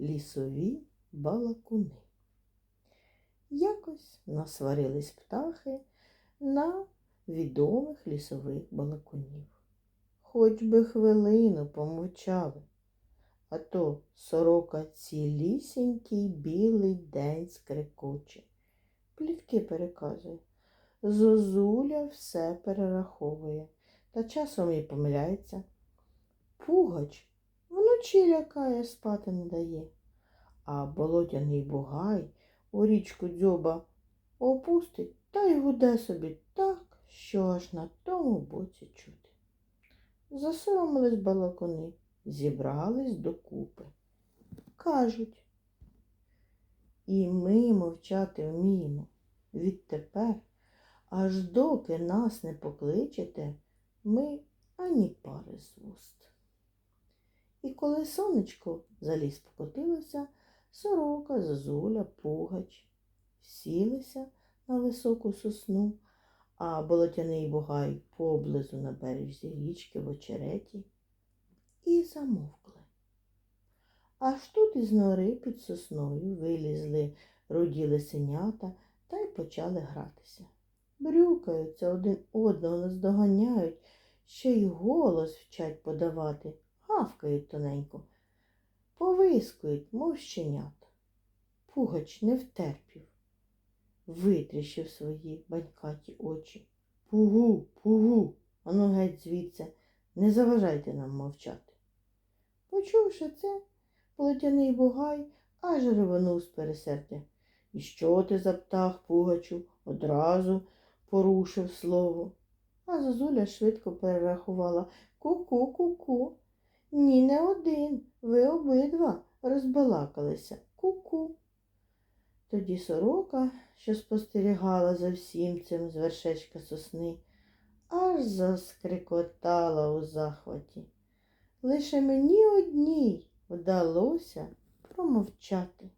лісові балакуни. Якось насварились птахи на відомих лісових балакунів. Хоч би хвилину помовчали, а то сорока цілісінький білий день скрекоче. Плітки переказує. Зозуля все перераховує, та часом і помиляється. Пугач вночі лякає, спати не дає, а болотяний бугай у річку дзьоба опустить та й гуде собі так, що аж на тому боці чути. Засоромились балакуни, зібрались докупи. Кажуть, і ми мовчати вміємо. Відтепер, аж доки нас не покличете, ми ані пари з вуст. І коли сонечко за ліс покотилося, сорока, зозуля, пугач сілися на високу сосну, а болотяний бугай поблизу на березі річки в очереті і замовкли. Аж тут із нори під сосною вилізли руді лисенята та й почали гратися. Брюкаються один одного наздоганяють, ще й голос вчать подавати, гавкають тоненько, повискують, мов щенята. Пугач не втерпів, витріщив свої банькаті очі. Пугу, пугу, ану геть звідси, не заважайте нам мовчати. Почувши це, полотяний бугай аж ревонув з пересердя. І що ти за птах, пугачу, одразу порушив слово. А зозуля швидко перерахувала ку-ку, ку-ку. Ні, не один. Ви обидва розбалакалися. Ку-ку. Тоді сорока, що спостерігала за всім цим з вершечка сосни, аж заскрикотала у захваті. Лише мені одній вдалося промовчати.